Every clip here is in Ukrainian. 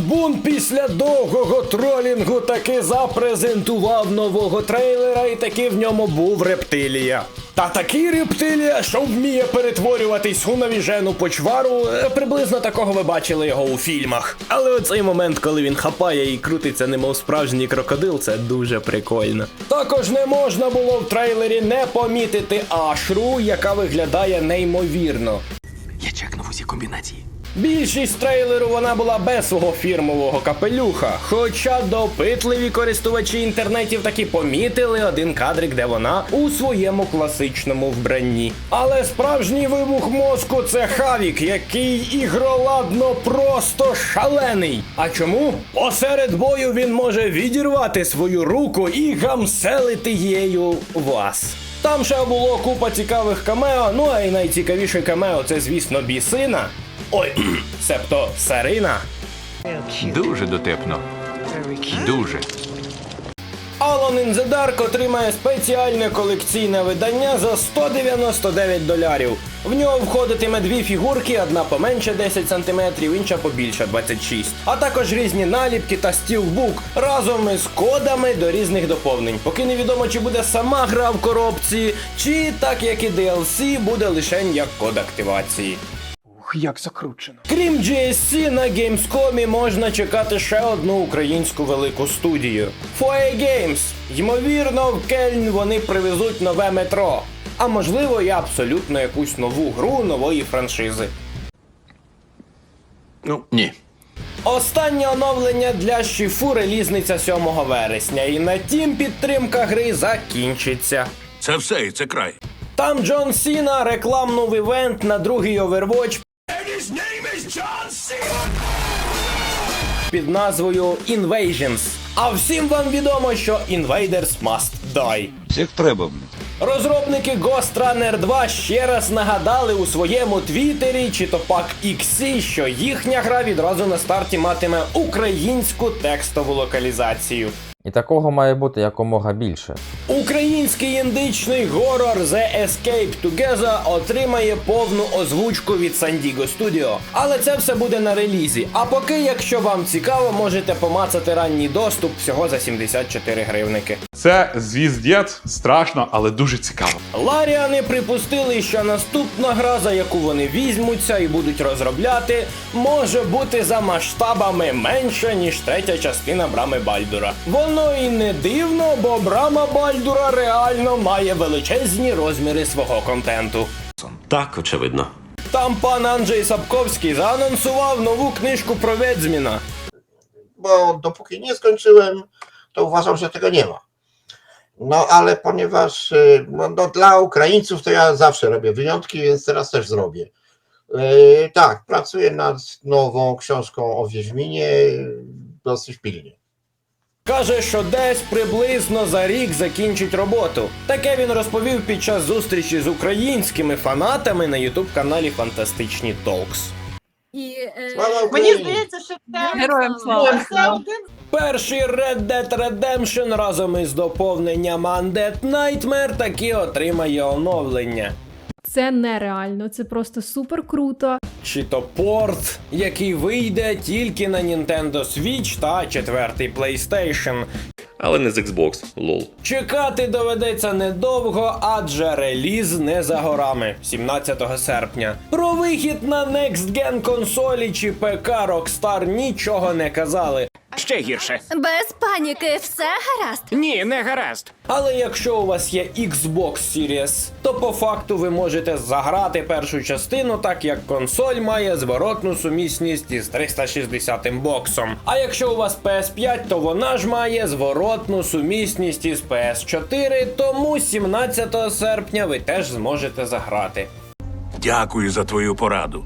Бун після довгого тролінгу таки запрезентував нового трейлера, і таки в ньому був рептилія. Та такий рептилія, що вміє перетворюватись у навіжену почвару, е, приблизно такого ви бачили його у фільмах. Але оцей момент, коли він хапає і крутиться, немов справжній крокодил, це дуже прикольно. Також не можна було в трейлері не помітити Ашру, яка виглядає неймовірно. Я чекнув усі комбінації. Більшість трейлеру вона була без свого фірмового капелюха. Хоча допитливі користувачі інтернетів таки помітили один кадрик, де вона у своєму класичному вбранні. Але справжній вибух мозку це Хавік, який ігроладно просто шалений. А чому? Посеред бою він може відірвати свою руку і гамселити її вас. Там ще було купа цікавих камео, ну а й найцікавіше камео це, звісно, бісина. Ой, себто Сарина. Дуже дотепно. Дуже. Alone in the Dark отримає спеціальне колекційне видання за 199 долярів. В нього входитиме дві фігурки, одна поменше 10 см, інша побільше 26. А також різні наліпки та стілбук разом із кодами до різних доповнень. Поки невідомо, чи буде сама гра в коробці, чи так як і DLC, буде лише як код активації. Як закручено. Крім GSC, на Gamescom можна чекати ще одну українську велику студію. Foe Games. Ймовірно, в Кельн вони привезуть нове метро. А можливо, і абсолютно якусь нову гру нової франшизи. Ну, ні. Останнє оновлення для Шіфу релізниця 7 вересня, і на тім підтримка гри закінчиться. Це все і це край. Там Джон Сіна рекламнув івент на другий Overwatch під назвою Invasions. А всім вам відомо, що Invaders Must Die. Всіх треба. Розробники Ghost Runner 2 ще раз нагадали у своєму твіттері чи то пак Іксі, що їхня гра відразу на старті матиме українську текстову локалізацію. І такого має бути якомога більше. Український індичний горор The Escape Together отримає повну озвучку від San Diego Studio. Але це все буде на релізі. А поки, якщо вам цікаво, можете помацати ранній доступ всього за 74 гривники. Це звіздєт, страшно, але дуже цікаво. Ларіани припустили, що наступна гра, за яку вони візьмуться і будуть розробляти, може бути за масштабами менше, ніж третя частина брами Бальдура. Воно і не дивно, бо брама Бальдура реально має величезні розміри свого контенту. Так, очевидно. Там пан Анджей Сапковський заанонсував нову книжку про Wiedźmina. bo dopóki nie skończyłem, to uważam, że tego nie ma. No ale ponieważ y, no, no, dla Ukraińców to ja zawsze robię wyjątki, więc teraz też zrobię. Yy, tak, pracuję nad nową książką o Wiedźminie y, dosyć pilnie. Каже, що десь приблизно за рік закінчить роботу. Таке він розповів під час зустрічі з українськими фанатами на ютуб каналі Фантастичні Толкс. І е, мені здається, що це Героям слава. Перший Red Dead Redemption разом із доповненням Undead Nightmare таки отримає оновлення. Це нереально, це просто супер круто. Чи то порт, який вийде тільки на Nintendo Switch та четвертий PlayStation. Але не з Xbox, лол. Чекати доведеться недовго, адже реліз не за горами 17 серпня. Про вихід на Next Gen консолі чи ПК Rockstar нічого не казали. Ще гірше. без паніки, все гаразд. Ні, не гаразд. Але якщо у вас є Xbox Series, то по факту ви можете заграти першу частину, так як консоль має зворотну сумісність із 360 боксом. А якщо у вас PS5, то вона ж має зворотну сумісність із PS4, тому 17 серпня ви теж зможете заграти. Дякую за твою пораду.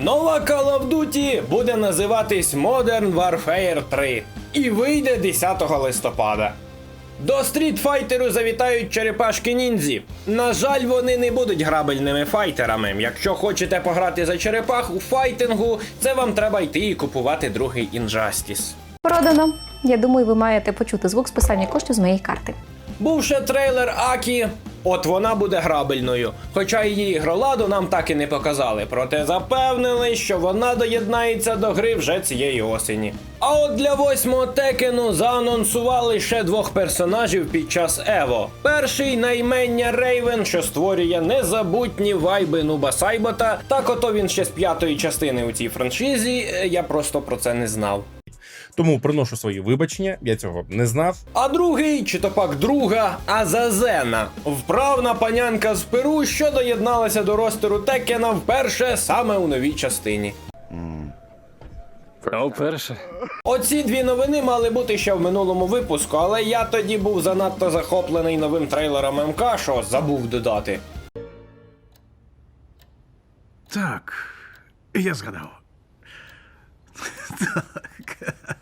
Нова Call of Duty буде називатись Modern Warfare 3 і вийде 10 листопада. До стрітфайтеру завітають черепашки ніндзі. На жаль, вони не будуть грабельними файтерами. Якщо хочете пограти за черепах у файтингу, це вам треба йти і купувати другий інжастіс. Продано. Я думаю, ви маєте почути звук списання коштів з моєї карти. Був ще трейлер Акі. От вона буде грабельною. Хоча її ігроладу нам так і не показали, проте запевнили, що вона доєднається до гри вже цієї осені. А от для восьмого текену заанонсували ще двох персонажів під час Ево. Перший наймення Рейвен, що створює незабутні вайби Нуба Сайбота. Так ото він ще з п'ятої частини у цій франшизі. е, Я просто про це не знав. Тому приношу свої вибачення, я цього не знав. А другий, чи то пак друга, Азазена, вправна панянка з Перу, що доєдналася до ростеру Текена вперше саме у новій частині. Вперше. Оці дві новини мали бути ще в минулому випуску, але я тоді був занадто захоплений новим трейлером МК, що забув додати. Так, я згадав.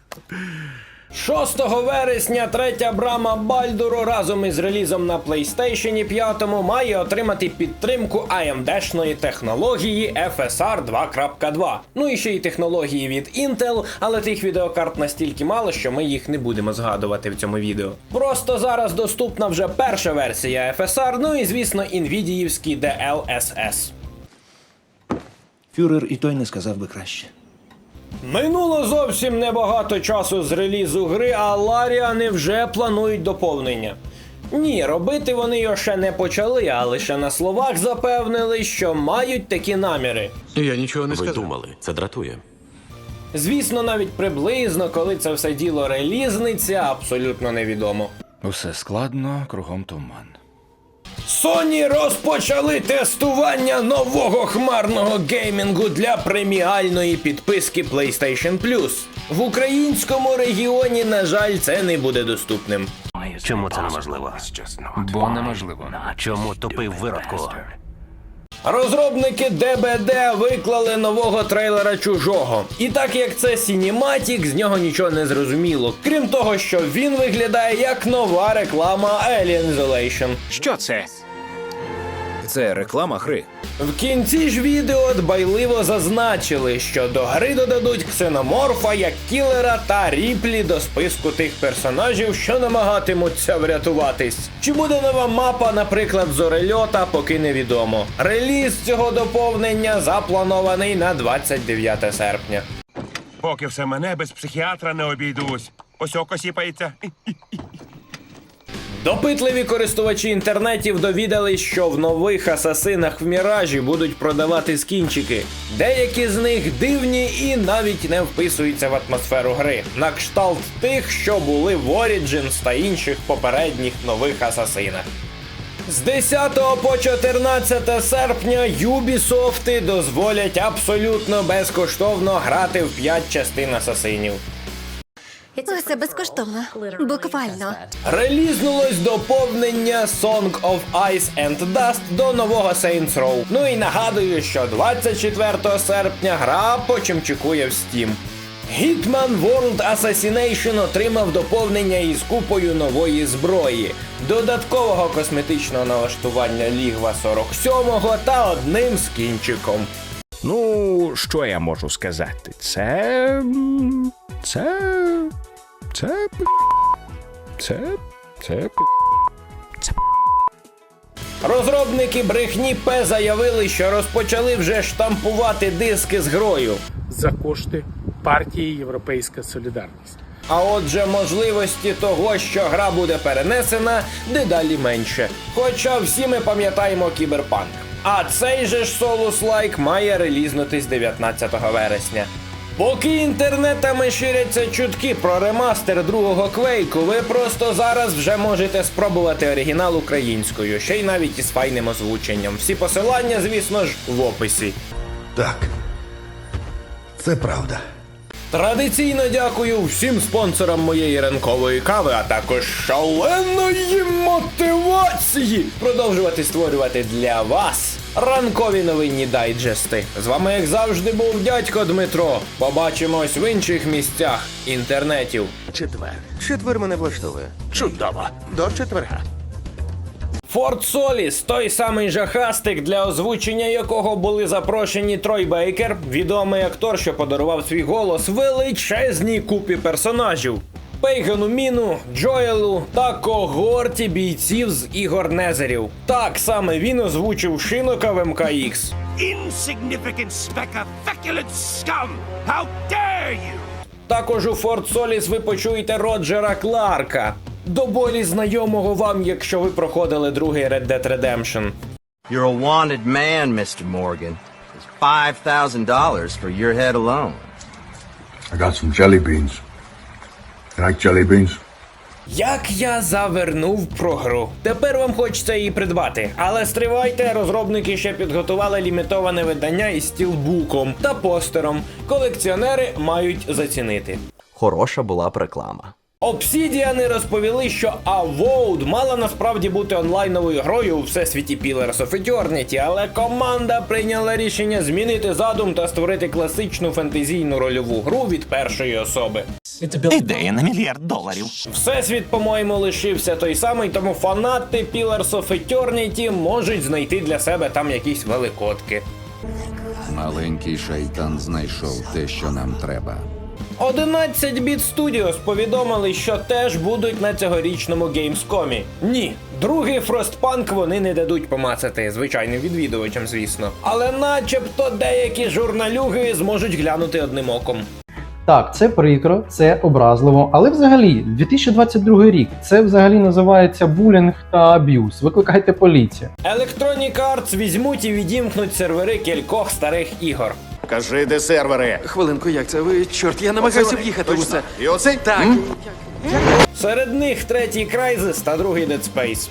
6 вересня третя брама Бальдуру разом із релізом на PlayStation 5 має отримати підтримку AMD-шної технології FSR 2.2. Ну і ще й технології від Intel, але тих відеокарт настільки мало, що ми їх не будемо згадувати в цьому відео. Просто зараз доступна вже перша версія FSR, ну і звісно, інвідіївський DLSS. Фюрер і той не сказав би краще. Минуло зовсім небагато часу з релізу гри, а Ларіани вже планують доповнення. Ні, робити вони його ще не почали, а лише на словах запевнили, що мають такі наміри. Я нічого не Ви сказав. думали, це дратує. Звісно, навіть приблизно, коли це все діло релізниться, абсолютно невідомо. Усе складно, кругом туман. Sony розпочали тестування нового хмарного геймінгу для преміальної підписки PlayStation Plus. В українському регіоні, на жаль, це не буде доступним. Чому це неможливо? Бо неможливо. Чому тупий виродку? Розробники DBD виклали нового трейлера чужого. І так як це Сініматік, з нього нічого не зрозуміло. Крім того, що він виглядає як нова реклама Alien Isolation. Що це? Це реклама гри. В кінці ж відео дбайливо зазначили, що до гри додадуть ксеноморфа як кілера та ріплі до списку тих персонажів, що намагатимуться врятуватись. Чи буде нова мапа, наприклад, зорельота, поки невідомо. Реліз цього доповнення запланований на 29 серпня. Поки все мене без психіатра не обійдусь. Ось око сіпається. Допитливі користувачі інтернетів довідались, що в нових асасинах в Міражі будуть продавати скінчики. Деякі з них дивні і навіть не вписуються в атмосферу гри, на кшталт тих, що були в Origins та інших попередніх нових асасинах. З 10 по 14 серпня Юбісофти дозволять абсолютно безкоштовно грати в 5 частин асасинів. Усе безкоштовно. Буквально. Релізнулось доповнення Song of Ice and Dust до нового Saints Row. Ну і нагадую, що 24 серпня гра почимчикує в Steam. Hitman World Assassination отримав доповнення із купою нової зброї, додаткового косметичного налаштування Лігва 47 та одним скінчиком. Ну, що я можу сказати? Це. Це. Це. п- Це. Це. п- Розробники брехні П заявили, що розпочали вже штампувати диски з грою. За кошти партії Європейська Солідарність. А отже, можливості того, що гра буде перенесена, дедалі менше. Хоча всі ми пам'ятаємо кіберпанк. А цей же ж Solus Like має релізнутись 19 вересня. Поки інтернетами ширяться чутки про ремастер другого квейку, ви просто зараз вже можете спробувати оригінал українською, ще й навіть із файним озвученням. Всі посилання, звісно ж, в описі. Так. Це правда. Традиційно дякую всім спонсорам моєї ранкової кави, а також шаленої мотивації продовжувати створювати для вас ранкові новинні дайджести. З вами, як завжди, був дядько Дмитро. Побачимось в інших місцях інтернетів. Четвер. Четвер мене влаштовує. Чудово. До четверга. Форт Соліс, той самий жахастик, для озвучення якого були запрошені Трой Бейкер, відомий актор, що подарував свій голос величезній купі персонажів. Пейгану Міну, Джоелу та когорті бійців з ігор Незерів. Так саме він озвучив Шинока в МКХ. Insignificant speck of feculent scum! How dare you! Також у Форт Соліс ви почуєте Роджера Кларка, до болі знайомого вам, якщо ви проходили другий Red Dead Redemption. You're a wanted man, Mr. Morgan. It's $5,000 for your head alone. I got some jelly beans. Like jelly beans? Як я завернув про гру. Тепер вам хочеться її придбати. Але стривайте, розробники ще підготували лімітоване видання із стілбуком та постером. Колекціонери мають зацінити. Хороша була б реклама. Обсідіани розповіли, що Avowed мала насправді бути онлайновою грою у всесвіті Pillars of Eternity, але команда прийняла рішення змінити задум та створити класичну фентезійну рольову гру від першої особи. Ідея на мільярд доларів. Всесвіт, по-моєму, лишився той самий, тому фанати Pillars of Eternity можуть знайти для себе там якісь великодки. Маленький шайтан знайшов те, що нам треба. 11 Bit Studios повідомили, що теж будуть на цьогорічному Gamescom. Ні, другий Frostpunk вони не дадуть помацати звичайним відвідувачам, звісно. Але начебто деякі журналюги зможуть глянути одним оком. Так, це прикро, це образливо, але взагалі 2022 рік це взагалі називається булінг та аб'юз. Викликайте поліцію. Electronic Arts візьмуть і відімкнуть сервери кількох старих ігор. Кажи, де сервери? Хвилинку, як це ви? Чорт, я намагався в'їхати в усе. І оцей? Так. Серед них третій Crysis та другий Dead Space.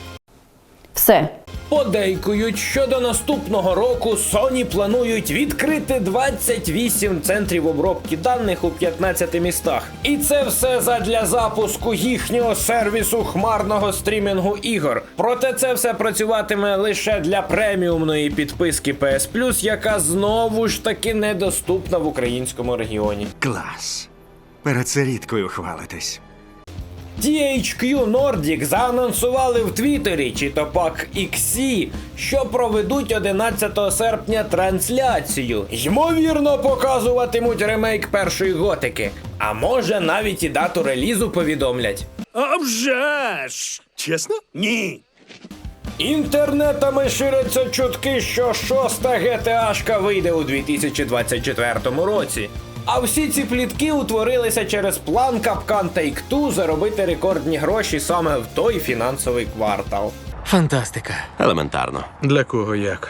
Все. Подейкують, що до наступного року Sony планують відкрити 28 центрів обробки даних у 15 містах. І це все задля запуску їхнього сервісу хмарного стрімінгу ігор. Проте це все працюватиме лише для преміумної підписки PS Plus, яка знову ж таки недоступна в українському регіоні. Клас. Перед це рідкою хвалитесь. THQ Nordic заанонсували в Твіттері чи то пак XC, що проведуть 11 серпня трансляцію. Ймовірно, показуватимуть ремейк першої готики. А може навіть і дату релізу повідомлять. А вже ж! Чесно? Ні. Інтернетами ширяться чутки, що шоста GTA-шка вийде у 2024 році. А всі ці плітки утворилися через план Капкан Take-Two заробити рекордні гроші саме в той фінансовий квартал. Фантастика. Елементарно. Для кого як?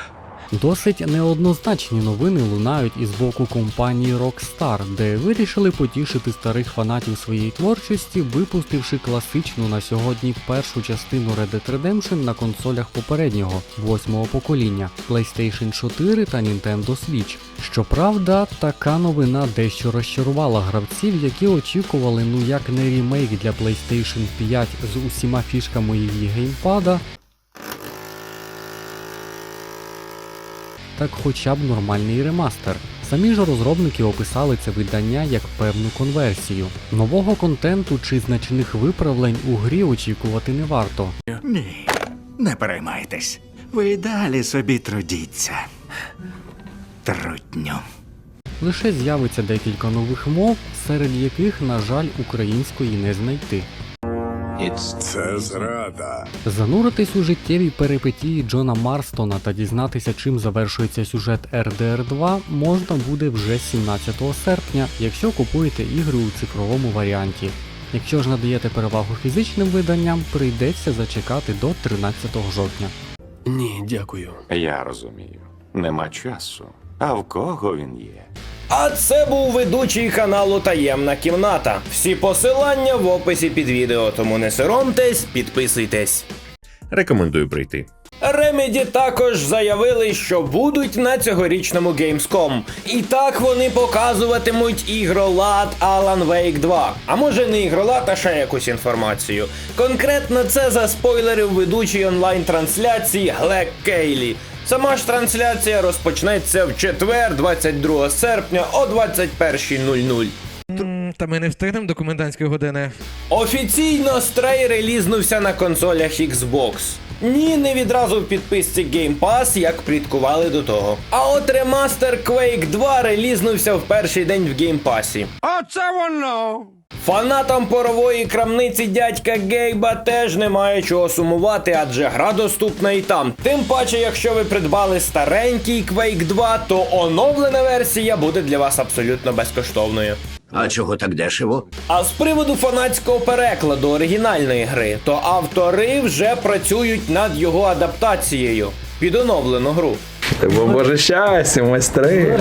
Досить неоднозначні новини лунають із боку компанії Rockstar, де вирішили потішити старих фанатів своєї творчості, випустивши класичну на сьогодні першу частину Red Dead Redemption на консолях попереднього восьмого покоління PlayStation 4 та Nintendo Switch. Щоправда, така новина дещо розчарувала гравців, які очікували ну як не ремейк для PlayStation 5 з усіма фішками її геймпада, так хоча б нормальний ремастер. Самі ж розробники описали це видання як певну конверсію. Нового контенту чи значних виправлень у грі очікувати не варто. Ні, не переймайтесь. Ви далі собі трудіться. Трутню. Лише з'явиться декілька нових мов, серед яких, на жаль, української не знайти. Це зрада. Зануритись у життєві перипетії Джона Марстона та дізнатися, чим завершується сюжет RDR 2 можна буде вже 17 серпня, якщо купуєте ігри у цифровому варіанті. Якщо ж надаєте перевагу фізичним виданням, прийдеться зачекати до 13 жовтня. Ні, дякую. Я розумію. Нема часу. А в кого він є? А це був ведучий каналу Таємна кімната. Всі посилання в описі під відео, тому не соромтесь, підписуйтесь. Рекомендую прийти. Remedy також заявили, що будуть на цьогорічному Gamescom. І так вони показуватимуть ігролад Alan Wake 2. А може не ігролад, а ще якусь інформацію. Конкретно це заспойлерив ведучий онлайн-трансляції Глек Кейлі. Сама ж трансляція розпочнеться в четвер, 22 серпня о 21.00. Та ми не встигнемо до комендантської години. Офіційно стрей релізнувся на консолях Xbox. Ні, не відразу в підписці Game Pass, як пліткували до того. А от ремастер Quake 2 релізнувся в перший день в Game Pass. Оце воно! Фанатам порової крамниці дядька Гейба теж немає чого сумувати, адже гра доступна і там. Тим паче, якщо ви придбали старенький Quake 2, то оновлена версія буде для вас абсолютно безкоштовною. А чого так дешево? А з приводу фанатського перекладу оригінальної гри, то автори вже працюють над його адаптацією під оновлену гру. Боже щастя, майстри!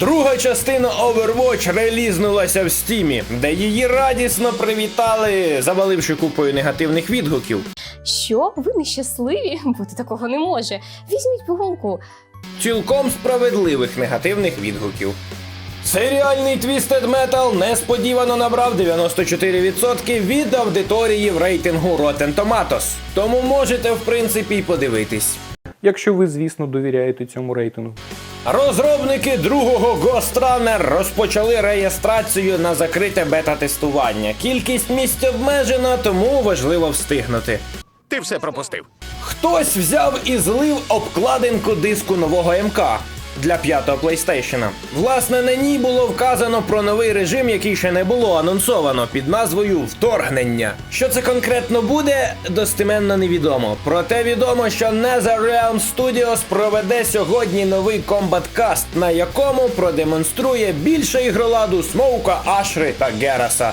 Друга частина Overwatch релізнулася в стімі, де її радісно привітали, заваливши купою негативних відгуків. Що? Ви нещасливі? Бути такого не може. Візьміть пігулку. Цілком справедливих негативних відгуків. Серіальний Twisted Metal несподівано набрав 94% від аудиторії в рейтингу Rotten Tomatoes. Тому можете, в принципі, й подивитись. Якщо ви, звісно, довіряєте цьому рейтингу. Розробники другого Ghost Runner розпочали реєстрацію на закрите бета-тестування. Кількість місць обмежена, тому важливо встигнути. Ти все пропустив. Хтось взяв і злив обкладинку диску нового МК для п'ятого PlayStation. Власне, на ній було вказано про новий режим, який ще не було анонсовано під назвою Вторгнення. Що це конкретно буде, достеменно невідомо. Проте відомо, що NetherRealm Studios проведе сьогодні новий комбат-каст, на якому продемонструє більше ігроладу Смоука, Ашри та Гераса.